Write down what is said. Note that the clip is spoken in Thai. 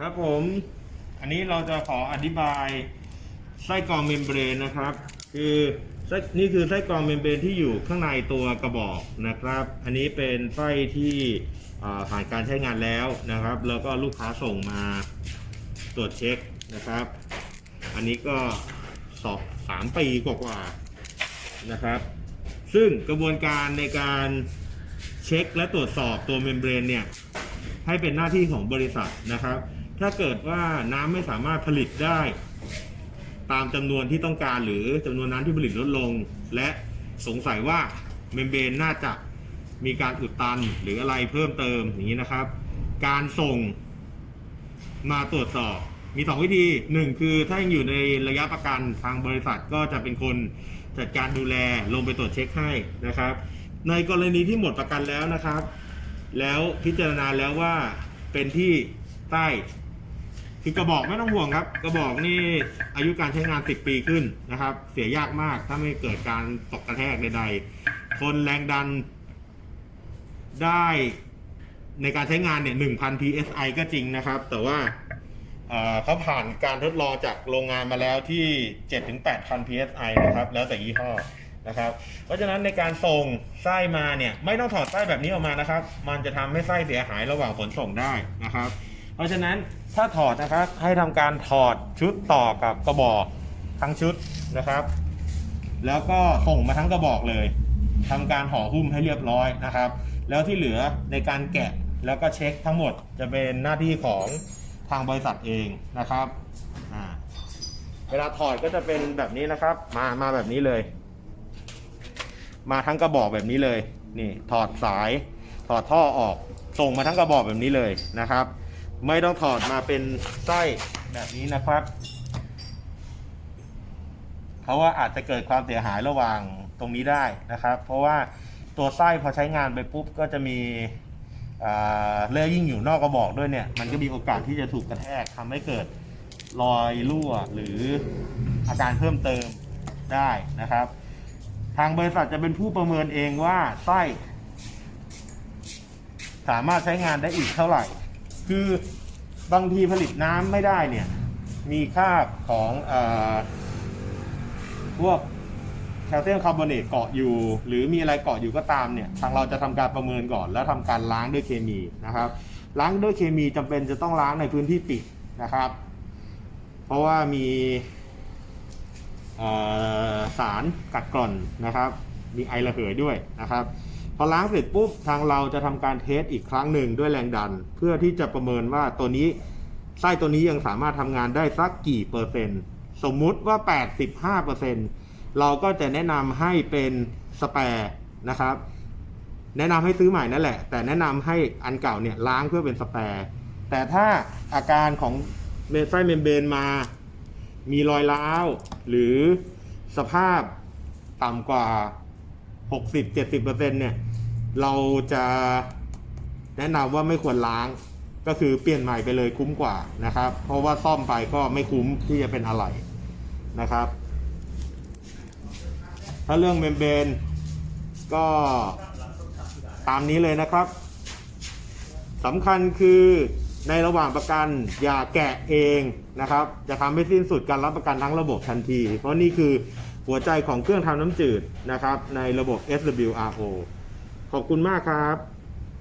ครับผม อันนี้เราจะขออธิบายไส้กรองเมมเบรนนะครับ คือนี่คือไส้กรองเมมเบรนที่อยู่ข้างในตัวกระบอกนะครับ อันนี้เป็นไส้ที่ผ่านการใช้งานแล้วนะครับ แล้วก็ลูกค้าส่งมาตรวจเช็คนะครับ อันนี้ก็สอบสามปีกว่าๆนะครับ ซึ่งกระบวนการในการเช็คและตรวจสอบตัวเมมเบรนเนี่ยให้เป็นหน้าที่ของบริษัทนะครับ ถ้าเกิดว่าน้ำไม่สามารถผลิตได้ ตามจำนวนที่ต้องการหรือจำนวนน้ำที่ผลิตลดลง และสงสัยว่าเมมเบรนน่าจะมีการอุดตันหรืออะไรเพิ่มเติมอย่างนี้นะครับ การส่งมาตรวจสอบมีสองวิธีหนึ่งคือถ้ายังอยู่ในระยะประกันทางบริษัทก็จะเป็นคนจัดการดูแลลงไปตรวจเช็คให้นะครับ ในกรณีที่หมดประกันแล้วนะครับ แล้วพิจารณาแล้วว่าเป็นที่ใต้ คือกระบอกไม่ต้องห่วงครับ กระบอกนี่อายุการใช้งาน 10 ปีขึ้นนะครับ เสียยากมากถ้าไม่เกิดการตกกระแทกใดๆทนแรงดันได้ในการใช้งานเนี่ย1,000 psi ก็จริงนะครับ แต่ว่าเขาผ่านการทดลองจากโรงงานมาแล้วที่ 7-8,000 psi นะครับ แล้วแต่ยี่ห้อนะครับ เพราะฉะนั้นในการส่งไส้มาเนี่ย ไม่ต้องถอดไส้แบบนี้ออกมานะครับ มันจะทำให้ไส้เสียหายระหว่างขนส่งได้นะครับ เพราะฉะนั้นถ้าถอดนะครับให้ทำการถอดชุดต่อกับกระบอกทั้งชุดนะครับ แล้วก็ส่งมาทั้งกระบอกเลยทำการห่อหุ้มให้เรียบร้อยนะครับ แล้วที่เหลือในการแกะแล้วก็เช็คทั้งหมดจะเป็นหน้าที่ของทางบริษัทเองนะครับเวลาถอดก็จะเป็นแบบนี้นะครับ มามาแบบนี้เลย มาทั้งกระบอกแบบนี้เลย นี่ถอดสายถอดท่อออกส่งมาทั้งกระบอกแบบนี้เลยนะครับ ไม่ต้องถอดมาเป็นไส้แบบนี้นะครับ เพราะว่าอาจจะเกิดความเสียหายระหว่างตรงนี้ได้นะครับ เพราะว่าตัวไส้พอใช้งานไปปุ๊บก็จะมีเลือยยิ่งอยู่นอกกระบอกด้วยเนี่ย มันก็มีโอกาสที่จะถูกกระแทกทำให้เกิดรอยรั่วหรืออาการเพิ่มเติมได้นะครับ ทางบริษัทจะเป็นผู้ประเมินเองว่าไส้สามารถใช้งานได้อีกเท่าไหร่ คือบางทีผลิตน้ำไม่ได้เนี่ย มีค่าของอพวกแคลเซียมคาร์บอเนตเกาะอยู่ หรือมีอะไรเกาะอยู่ก็ตามเนี่ย ทางเราจะทำการประเมินก่อน แล้วทำการล้างด้วยเคมีนะครับ ล้างด้วยเคมีจำเป็นจะต้องล้างในพื้นที่ปิดนะครับ เพราะว่ามีสารกัดกร่อนนะครับ มีไอระเหยด้วยนะครับ พอล้างเสร็จปุ๊บทางเราจะทำการเทสอีกครั้งหนึ่งด้วยแรงดัน เพื่อที่จะประเมินว่าตัวนี้ไส้ตัวนี้ยังสามารถทำงานได้สักกี่เปอร์เซ็นต์ สมมุติว่า 85เปอร์เซ็นต์เราก็จะแนะนำให้เป็นสแปร์นะครับ แนะนำให้ซื้อใหม่นั่นแหละ แต่แนะนำให้อันเก่าเนี่ยล้างเพื่อเป็นสแปร์แต่ถ้าอาการของเมไส้เมมเบรนมา มีรอยร้าว หรือสภาพต่ำกว่า 60-70%เนี่ย เราจะแนะนำว่าไม่ควรล้าง ก็คือเปลี่ยนใหม่ไปเลยคุ้มกว่านะครับ เพราะว่าซ่อมไปก็ไม่คุ้มที่จะเป็นอะไรนะครับ ถ้าเรื่องเมมเบรนก็ตามนี้เลยนะครับสำคัญคือในระหว่างประกันอย่าแกะเองนะครับ จะทำให้สิ้นสุดการรับประกันทั้งระบบทันที เพราะนี่คือ หัวใจของเครื่องทำน้ำจืดนะครับในระบบ SWRO ขอบคุณมากครับ